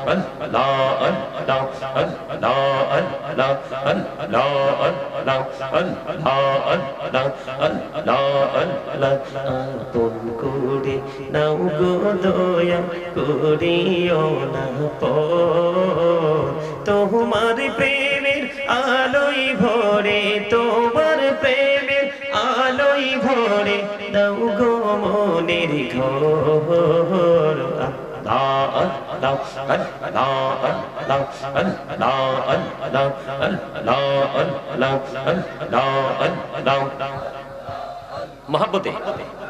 আপন করে নাও গো দয়া করিও না পর তোমার প্রেমের আলোই ভরে তোমার প্রেমের আলোই ভরে দাও গো মনের ঘর। मोहब्बतें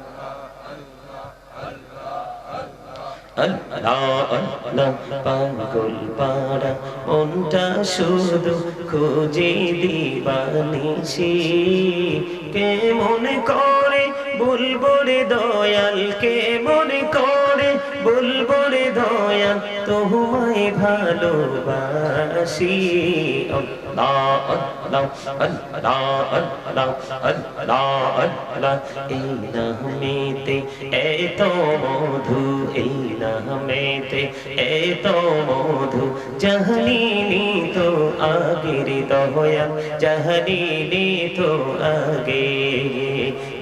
পাগল পাড়া মনটা শুধু খুঁজে দিবানিসি করে বলব রে দয়াল কেমন করে বলব রে দয়া তোমায় ভালোবাসি। এই নামেতে এত মধু, এই নামেতে এত মধু জহলিনি তো আগে রে দয়া জহলিনি তো আগে।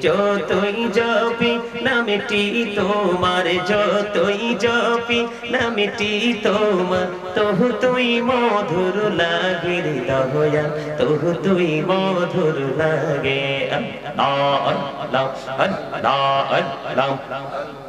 যতই জপি, নামটি তোমার, যতই জপি, নামটি তোমার। তহু তুই মধুর লাগে দয়া তহু তুই মধুর লাগে। আল্লাহ আল্লাহ আল্লাহ আল্লাহ।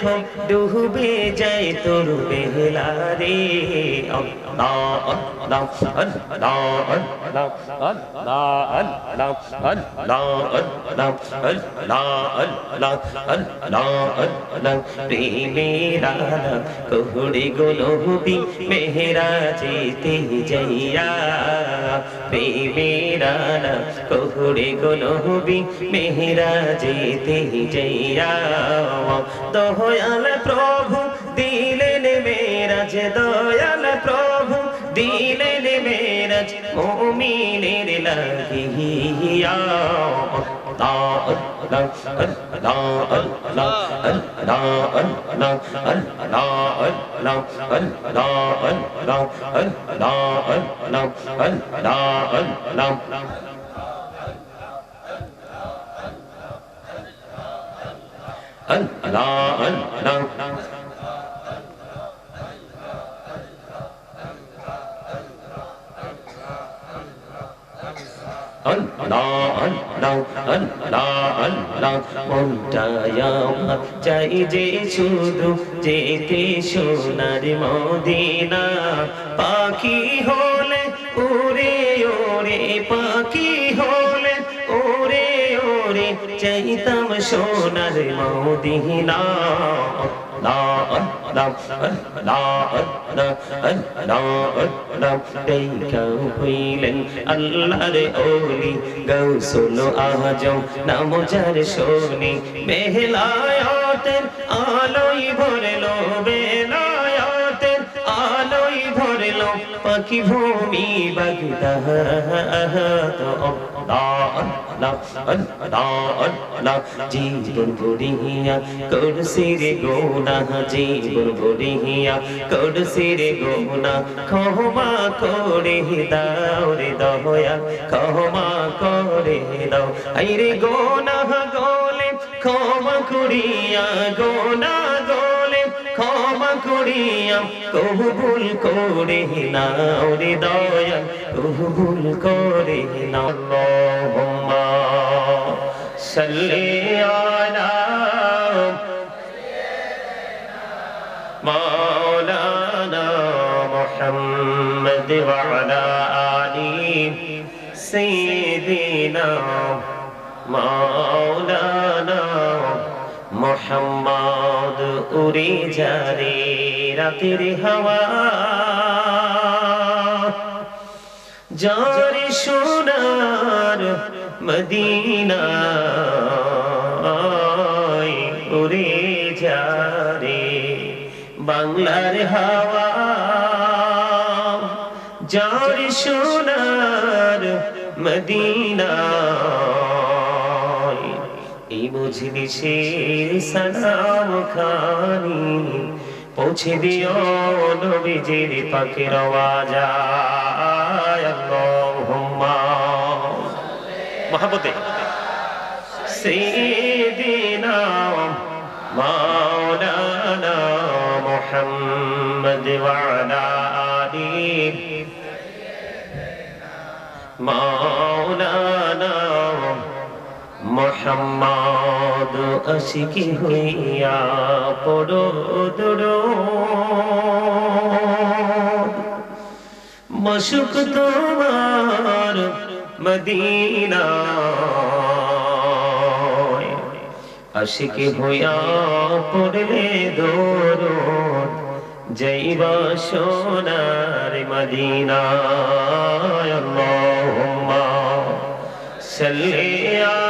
দেখো ডুবে যায় তোর বেহলা রে। প্রেমেরা কোহড়ে গোলবি মেহরা যেতে যাইয়া पे मेरा ना कोहड़े को नहबी मेरा जेते ही जैया दयाल দিলেন মেরাজ, দয়াল প্রভু দিলেন মেরাজ, মোমিনের লাগিয়া Allah Allah আল্লাহ আল্লাহ আল্লাহ আল্লাহ মনটায় আমার চাই যে শুধু যেতে সোনার মদিনা পাখি হলে ওরে ওরে পাখি হলে ওরে ওরে চাইতাম সোনার মদিনা লা লা লা না না না এই কেউ হইলেন আল্লাহর ওলি গৌসুল আজম নাম যার শোনে বেহলায়াতের আলোই ভরে লোবে পাখি ভূমি বাগদা তো জীবন গড়িয়া করছি রে গোনা, জীবন গড়িয়া করছি রে গোনা। ক্ষমা করে দাও রে দয়া, ক্ষমা করে দাও। আই রে গোনা গোলে, ক্ষমা করিয়া, গোনা গোলে করিয়া তবু ভুল করে না ওরে দয়া তবু ভুল করে না আল্লাহুম্মা সাল্লি আলা مولانا محمد وعلى آل سيدنا مولانا মোহাম্মদ উড়ে যারে রাতের হাওয়া। যারে সোনার মদিনা উড়ে যারে বাংলার হাওয়া। যার সোনার মদিনা এই মজলিসের সালাম খানি পৌঁছে দিও নবীজির পাকের আওয়াজায় আল্লাহুম্মা মহাবতে سيدنا مولانا محمد وعلى آله مولانا মোহাম্মদ। আশিকি হইয়া পড়ো দড়ো মশুক তোমার মদিনা। আশিকি হইয়া পড়লে দৌড় যাইবা সোনার মদিনা আল্লাহুম্মা সাল্লি আলা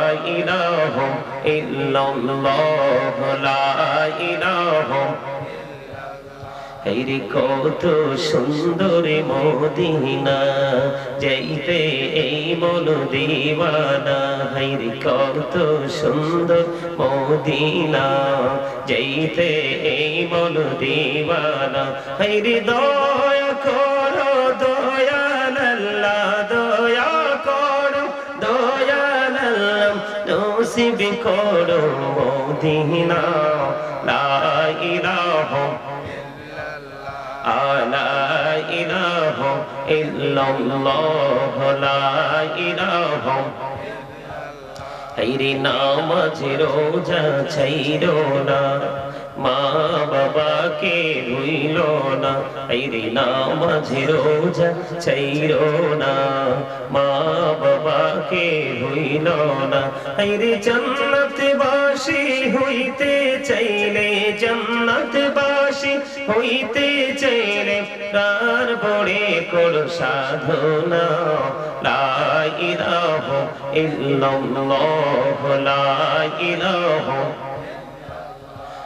إله إلا الله لا إله হেরি কত সুন্দর মদিনা যাইতে এই মন দিওয়ানা হেরি কত সুন্দর মদিনা যাইতে এই মন দিওয়ানা হেরি দয়া নবী করো মদিনা। লা ইলাহা আলা ইলাহা ইল্লাল্লাহ লা ইলাহা হাইরে নামাজ ছাইরো না। মা বাবাকে রইল না হাইরে নামাজ রোজা ছাইর না। মা বাবাকে রইল না হাইরে জান্নাত বাসি হইতে চাইলে জান্নাত বাসি হইতে চাইলে প্রাণ পড়ে কর সাধনা। লা ইলাহা ইল্লাল্লাহ, লা ইলাহা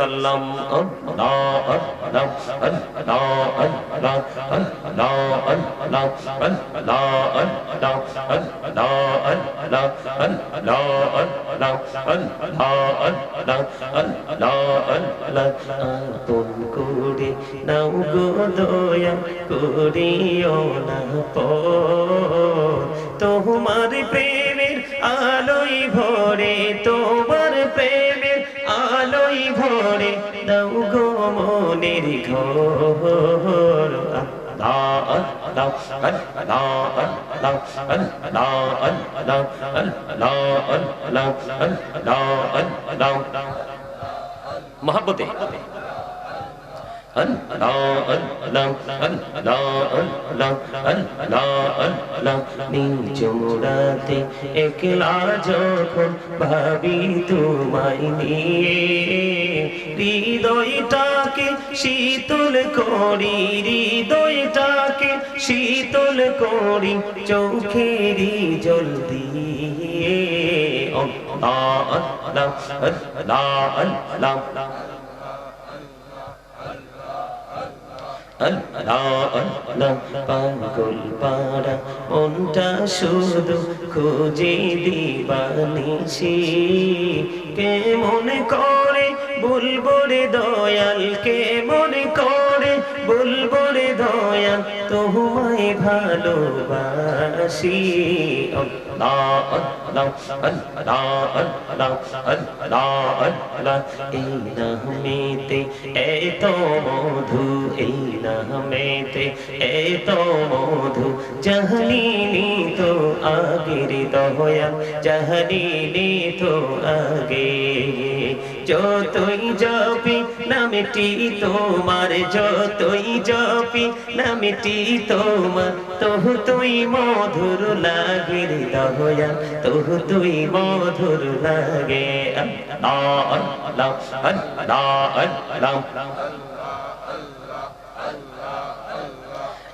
الله الله الله الله الله الله الله الله আপন করে নাও গো দয়া করিও না তোমার ভরে দাও গো মনের ঘর মহাব্বতে নিচুরাতে একলা যখন ভাবি তোমায় নিয়ে হৃদয়টাকে শীতল করি, হৃদয়টাকে শীতল করি চোখেরই জল দিয়ে। আল্লাহ আল্লাহ আল্লাহ আল্লাহ আল্লাহ আল্লাহ পাগল পাড়া মনটা শুধু খুঁজে দিবানিছি কে মনে করে বুলবুরে দয়ালকে মনে করে বুলবুরে দয়াল তোমায় ভালোবাসি। এই নামেতে এত মধু, এই নামেতে এত মধু। জহলিনি তো আগের দয়াল জহলিনি তো আগে। যতই জপি, নামটি তোমার যতই জপি, নামটি তোমার। তহু তুই মধুর লাগে দহয়া তহু তুই মধুর লাগে। আল্লাহ আল্লাহ আল্লাহ আল্লাহ।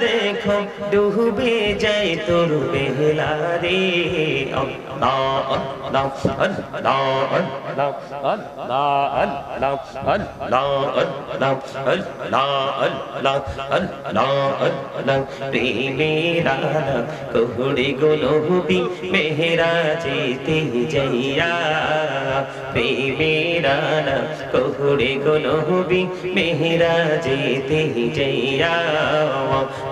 দেখো ডুবে যায় তোর বেহলা রে। প্রেমেরা কুহড়ি গুলো হুবি মেহরা যেতে যাইয়া। প্রেমেরা কুহড়ি গুলো হুবি মেহরা যেতে যাইয়া।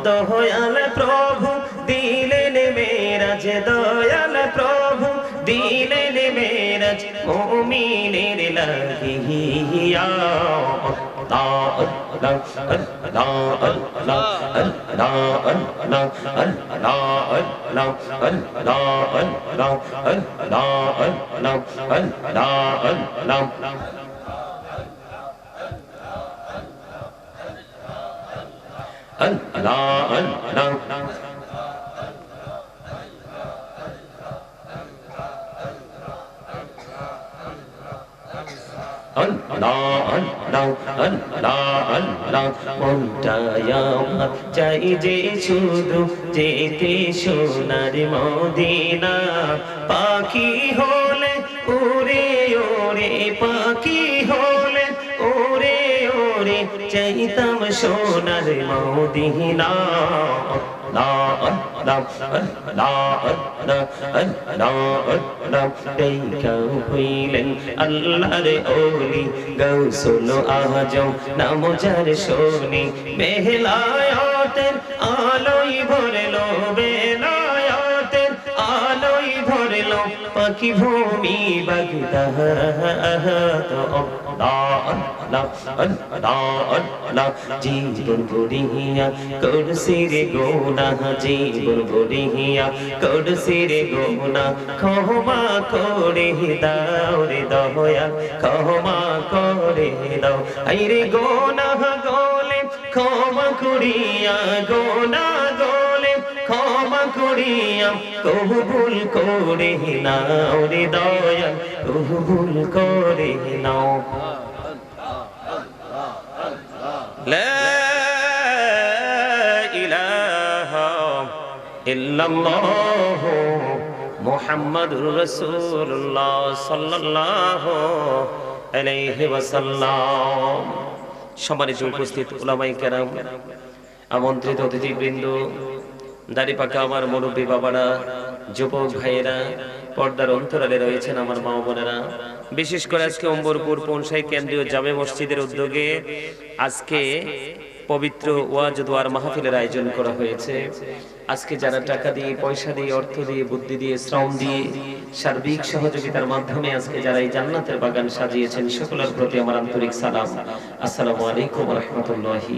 দয়াল প্রভু দিলেন মেরাজ দয়াল প্রভু দিলেন মেরাজ মুমিনের লাগিয়া আল্লাহ الله الله চাই যে শুধু যেতে সোনার মদিনা পাখি হয় সোনার মদিনা। হইলেন আল্লাহর ওলি। গৌসল আজম নাম যার সোনি মেহলায়াতের কি ভূমি बगदह গোনা ক্ষমা করে দাও রে দয়া গোলে ক্ষমা করিয়া গোনা গোলে ক্ষমা করিয়াম, তবু ভুল করে না রে দয়া তবু ভুল করে না ইল্লাল্লাহু মুহাম্মাদুর রাসূলুল্লাহ কেরাম, আমন্ত্রিত অতিথিবৃন্দ দাড়ি পাকা আমার মুরব্বী বাবারা, যুবক ভাইয়েরা, পর্দার অন্তরালে রয়েছেন আমার মা বোনেরা। বিশেষ করে আজকে অম্বরপুর পনসাই কেন্দ্রীয় জামে মসজিদের উদ্যোগে আজকে পবিত্র ওয়াজ দোয়ার মাহফিলের আয়োজন করা হয়েছে। আজকে যারা টাকা দিয়ে, পয়সা দিয়ে, অর্থ দিয়ে, বুদ্ধি দিয়ে, শ্রম দিয়ে সার্বিক সহযোগিতার মাধ্যমে আজকে যারা এই জান্নাতের বাগান সাজিয়েছেন, সকলের প্রতি আমার আন্তরিক সালাম। আসসালামু আলাইকুম রহমতুল্লাহি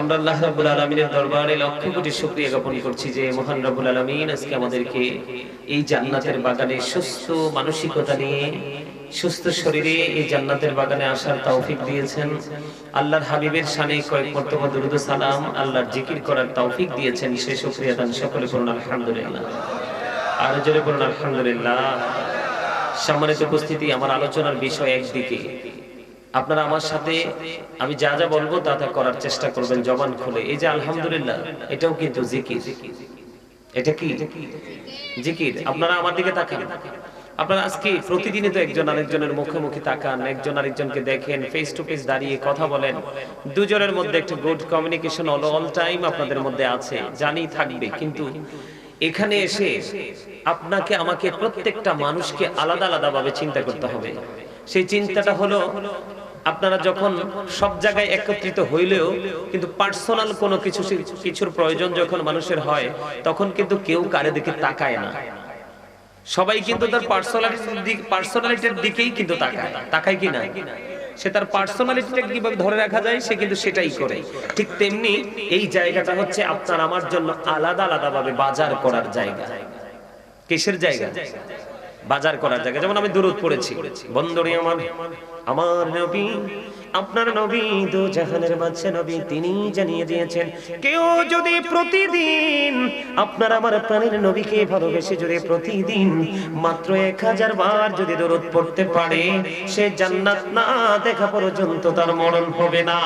আমরা আল্লাহ রাব্বুল আলামিনের দরবারে লক্ষ কোটি শুকরিয়া জ্ঞাপন করছি যে মহান রাব্বুল আলামিন আজকে আমাদেরকে এই জান্নাতের বাগানে সুস্থ মানসিকতা নিয়ে, সুস্থ শরীরে এই জান্নাতের বাগানে আসার তৌফিক দিয়েছেন। আল্লাহর হাবিবের শানে কয়েক মর্তবা দুরুদ সালাম, আল্লাহর জিকির করার তৌফিক দিয়েছেন। সে শুকরিয়া দান সকলে করুন আলহামদুলিল্লাহ। আর জোরে করুন আলহামদুলিল্লাহ। সম্মানিত উপস্থিতি, আমার আলোচনার বিষয় একদিকে আপনারা আমার সাথে আমি যা যা বলব তা তা করার চেষ্টা করবেন, জবান খুলে। এই যে আলহামদুলিল্লাহ, এটাও কিন্তু জিকির। এটা কি? জিকির। আপনারা আমার দিকে তাকান। আপনারা আজকে প্রতিদিনই তো একজন আরেকজনের মুখে মুখে তাকান, একজন আরেকজনকে দেখেন ফেস টু ফেস দাঁড়িয়ে কথা বলেন। দুজনের মধ্যে একটা good communication all all time আপনাদের মধ্যে আছে, জানি থাকবে। কিন্তু এখানে এসে আপনাকে, আমাকে প্রত্যেকটা মানুষকে আলাদা আলাদা ভাবে চিন্তা করতে হবে। সেই চিন্তাটা হলো আপনারা যখন সব জায়গায় একত্রিত হইলেও কিন্তু পার্সোনাল কোনো কিছু কিছুর প্রয়োজন যখন মানুষের হয়, তখন কিন্তু কেউ কারে দিকে তাকায় না। সবাই কিন্তু তার পার্সোনালিটির দিক পার্সোনালিটির দিকেই কিন্তু তাকায়। তাকায় কি না? সে তার পার্সোনালিটিটা কীভাবে ধরে রাখা যায়, সে কিন্তু সেটাই করে। ঠিক তেমনি এই জায়গাটা হচ্ছে আপনার আমার জন্য আলাদা আলাদা ভাবে বাজার করার জায়গা। কিসের জায়গা? বাজার করার জায়গা। যেমন আমি দূরত পড়েছি। বন্দরে আমার আমার নবী, আপনার নবী, দু জাহানের বাদশা নবী, তিনি জানিয়ে দিয়েছেন, কেউ যদি প্রতিদিন আপনার আমার প্রাণের নবীকে ভালোবেসে যদি প্রতিদিন মাত্র এক হাজার বার যদি দরদ পড়তে পারে, সে জান্নাত না দেখা পর্যন্ত তার মরণ হবে না।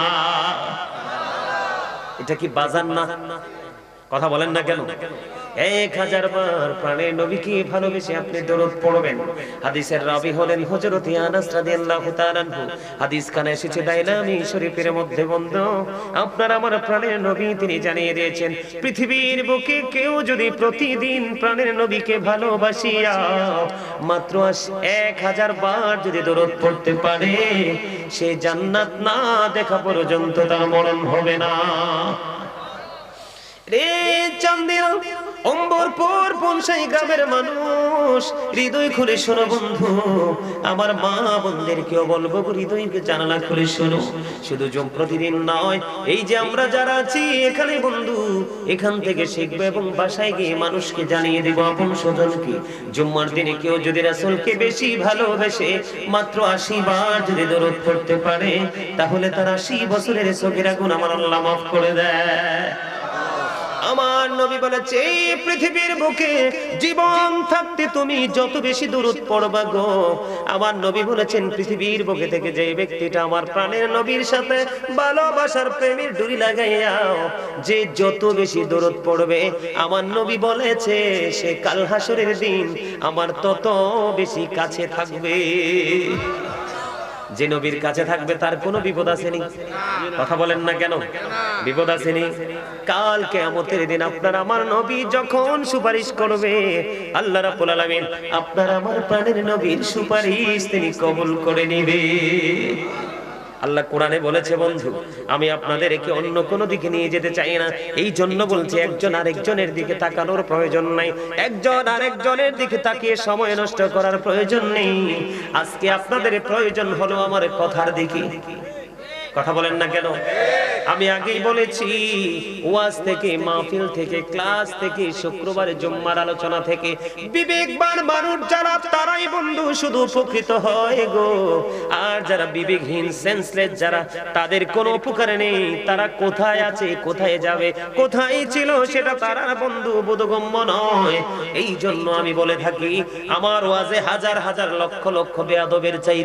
এটা কি বাজার না? কথা বলেন না কেন? এক হাজার বার নবীকে ভালোবেসে আপনি দরদ পড়বেন। হাদিসের রাবি হলেন আনাস রাদিয়াল্লাহু তাআলা হাদিস এসেছে দাইলামি শরীফের মধ্যে বন্ধ। আপনার আমার প্রাণের নবী তিনি জানিয়ে দিয়েছেন, পৃথিবীর বুকে কেউ যদি প্রতিদিন প্রাণের নবীকে ভালোবাসিয়া মাত্র এক হাজার বার যদি দরদ পড়তে পারে, সে জান্নাত না দেখা পর্যন্ত তার মরণ হবে না। মানুষ? হৃদয় খুলে শোনো বন্ধু মা বলব জানালা খুলে শোনো। শুধু প্রতিদিন নয়, এই যে আমরা যারা আছি, এখানে বন্ধু, এখান থেকে শিখব এবং বাসায় গিয়ে মানুষকে জানিয়ে দেবো আপন স্বজনকে। জুম্মার দিনে কেউ যদি রাসূলকে বেশি ভালোবেসে মাত্র আশি বার যদি দরদ করতে পারে, তাহলে তার আশি বছরের চোখের আগুন আমার আল্লাহ মাফ করে দেয়। আমার নবী বলেছে, এই পৃথিবীর বুকে জীবন থাকতে তুমি যত বেশি দূরত পড়বা গো। আমার নবী বলেছেন, পৃথিবীর বুকে থেকে যে ব্যক্তিটা আমার প্রাণের নবীর সাথে ভালোবাসার প্রেমের ডুরি লাগাইয়াও, যে যত বেশি দূরত পড়বে, আমার নবী বলেছে, সে কাল হাসরের দিন আমার তত বেশি কাছে থাকবে। যে নবীর কাছে থাকবে তার কোনো বিপদ আসেনি। কথা বলেন না কেন? বিপদ আসেনি? কাল কেয়ামতের দিন আপনার আমার নবী যখন সুপারিশ করবে, আল্লাহ রাব্বুল আলামিন আপনার আমার প্রাণের নবীর সুপারিশ তিনি কবুল করে নিবে। আল্লাহ কোরআনে বলেছে, বন্ধু, আমি আপনাদের একে অন্য কোনো দিকে নিয়ে যেতে চাই না। এই জন্য বলছে, একজন আরেকজনের দিকে তাকানোর প্রয়োজন নাই। একজন আরেকজনের দিকে তাকিয়ে সময় নষ্ট করার প্রয়োজন নেই। আজকে আপনাদের প্রয়োজন হলো আমার কথার দিকে। কথা বলেন না কেন? আমি আগেই বলেছি ওয়াজ থেকে মাহফিল থেকে ক্লাস থেকে শুক্রবারে জুম্মার আলোচনা থেকে বিবেকবান মানুষ যারা তারাই বন্ধু শুধু উপকৃত হয় গো। আর যারা বিবেকহীন সেন্সলেস যারা তাদের কোনো উপকার নেই। তারা কোথায় আছে কোথায় যাবে কোথায় ছিল সেটা তারা বন্ধু বোধগম্য নয়। এই জন্য আমি বলে থাকি আমার ওয়াজে হাজার হাজার লক্ষ লক্ষ বেয়াদবের চাই